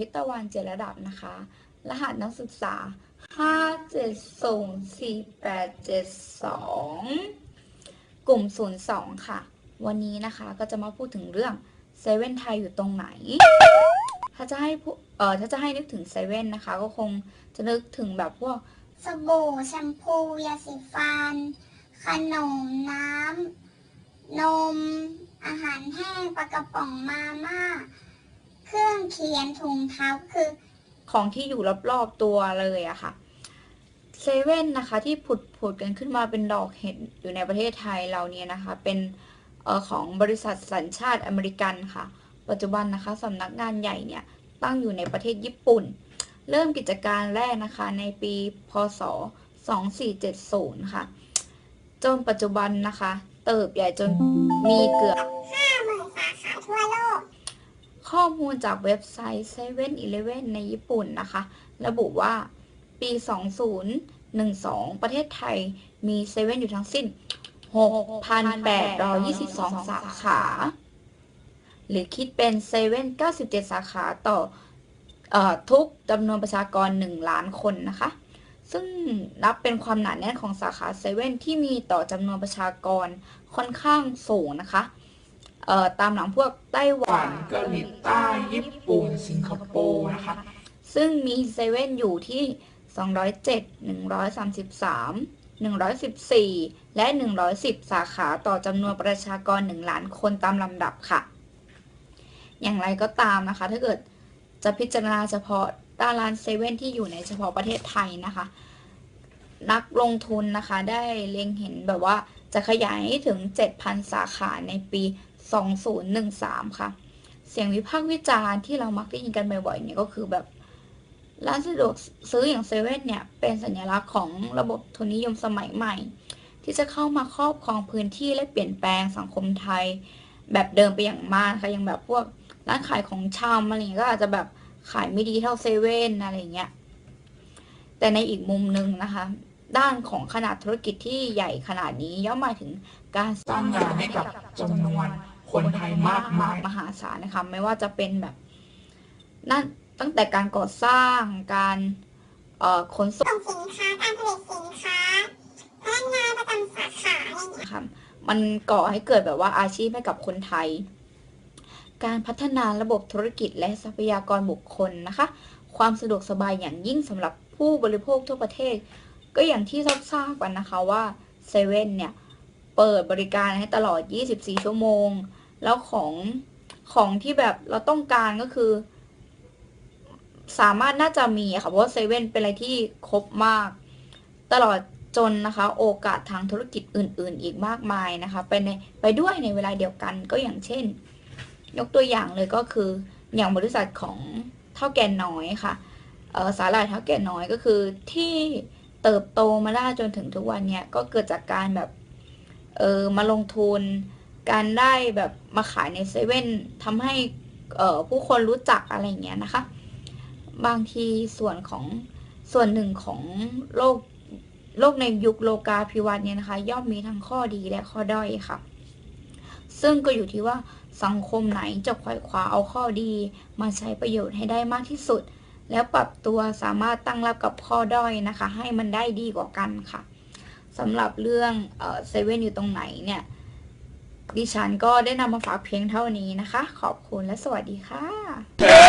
พิตวันเจระดับนะคะ รหัสนักศึกษา 5704872 กลุ่ม 02 ค่ะ วันนี้นะคะก็จะมาพูดถึงเรื่องเซเว่นไทยอยู่ตรงไหน ถ้าจะให้เอ่อถ้าจะให้นึกถึงเซเว่นนะคะ ก็คงจะนึกถึงแบบพวกสบู่แชมพูยาสีฟัน ขนมน้ำ นม อาหารแห้งปลากระป๋องมาม่า เครื่องเขียนถุงเท้าคือ ของที่อยู่รอบๆตัวเลยอะค่ะเซเว่นนะคะที่ผุดผุดกันขึ้นมาเป็นดอกเห็ดอยู่ในประเทศไทยเราเนี่ยนะคะ เป็นเออของบริษัทสัญชาติอเมริกันค่ะ ปัจจุบันนะคะสำนักงานใหญ่เนี่ยตั้งอยู่ในประเทศญี่ปุ่น เริ่มกิจการแรกนะคะในปีพศ 2470 ค่ะ จนปัจจุบันนะคะ เติบใหญ่จนมีเกือบ50,000สาขาทั่วโลก ข้อมูลจากเว็บไซต์7 e เ e ่ e อในญี่ปุ่นนะคะ ระบุว่าปี 2012 ประเทศไทยมีเซเว่นอยู่ทั้งสิ้น 6,822 สาขา หรือคิดเป็นเซเว่น97 สาขาต่อเออทุกจำนวนประชากร 1 ล้านคนนะคะ ซึ่งนับเป็นความหนาแน่นของสาขาเซเว่นที่มีต่อจำนวนประชากรค่อนข้างสูงนะคะ เอ่อตามหลังพวกไต้หหวัวานนเกาหลีใต้ญี่ปุ่น สิงคโปร์นะคะ ซึ่งมีเซเว่นอยู่ที่ 207 133 114 และ 110 สาขาต่อจำนวนประชากร 1 ล้านคนตามลำดับค่ะ อย่างไรก็ตามนะคะ ถ้าเกิดจะพิจารณาเฉพาะด้านร้านเซเว่นที่อยู่ในเฉพาะประเทศไทยนะคะ นักลงทุนนะคะได้เล็งเห็นแบบว่าจะขยายให้ถึง 7,000 สาขาในปี 2013 ค่ะ เสียงวิพากษ์วิจารณ์ที่เรามักได้ยินกันบ่อยๆเนี่ยก็คือแบบร้านสะดวกซื้ออย่างเซเว่นเนี่ยเป็นสัญลักษณ์ของระบบทุนนิยมสมัยใหม่ ที่จะเข้ามาครอบครองพื้นที่และเปลี่ยนแปลงสังคมไทย แบบเดิมไปอย่างมากค่ะอย่างแบบพวกร้านขายของชำอะไรเงี้ยก็อาจจะแบบขายไม่ดีเท่าเซเว่นอะไรเงี้ยแต่ในอีกมุมหนึ่งนะคะ ด้านของขนาดธุรกิจที่ใหญ่ขนาดนี้ย่อมหมายถึงการสร้างงานให้กับจำนวน คนไทยมากมายมหาศาลนะคะ ไม่ว่าจะเป็นแบบนั่นตั้งแต่การก่อสร้างการเอ่อขนส่งส่งสินค้าการผลิตสินค้าพนักงานประจำสาขาอะไรอย่างเงี้ยนะคะมันก่อให้เกิดแบบว่าอาชีพให้กับคนไทย การพัฒนาระบบธุรกิจและทรัพยากรบุคคลนะคะ ความสะดวกสบายอย่างยิ่งสำหรับผู้บริโภคทั่วประเทศ ก็อย่างที่ทราบๆกันนะคะว่าเซเว่นเนี่ยเปิดบริการให้ตลอด 24 ชั่วโมง แล้วของของที่แบบเราต้องการก็คือ สามารถน่าจะมีค่ะเพราะเซเว่นเป็นอะไรที่ครบมาก ตลอดจนนะคะ โอกาสทางธุรกิจอื่น ๆ อีกมากมายนะคะ ไปในไปด้วยในเวลาเดียวกันก็อย่างเช่น ยกตัวอย่างเลยก็คืออย่างบริษัทของเท่าแก่น้อยค่ะสาหร่ายเท่าแก่น้อยก็คือที่เติบโตมาได้จนถึงทุกวันเนี่ยก็เกิดจากการแบบเออมาลงทุน การได้แบบมาขายในเซเว่นทำให้ผู้คนรู้จักอะไรเงี้ยนะคะ บางทีส่วนของส่วนหนึ่งของโลกโลกในยุคโลกาภิวัตน์เนี่ยนะคะ ย่อมมีทั้งข้อดีและข้อด้อยค่ะ ซึ่งก็อยู่ที่ว่าสังคมไหนจะขว่คว้าเอาข้อดีมาใช้ประโยชน์ให้ได้มากที่สุด แล้วปรับตัวสามารถตั้งรับกับข้อด้อยนะคะ ให้มันได้ดีกว่ากันค่ะสำหรับเรื่องเซเว่นอยู่ตรงไหนเนี่ย ดิฉันก็ได้นำมาฝากเพียงเท่านี้นะคะ ขอบคุณและสวัสดีค่ะ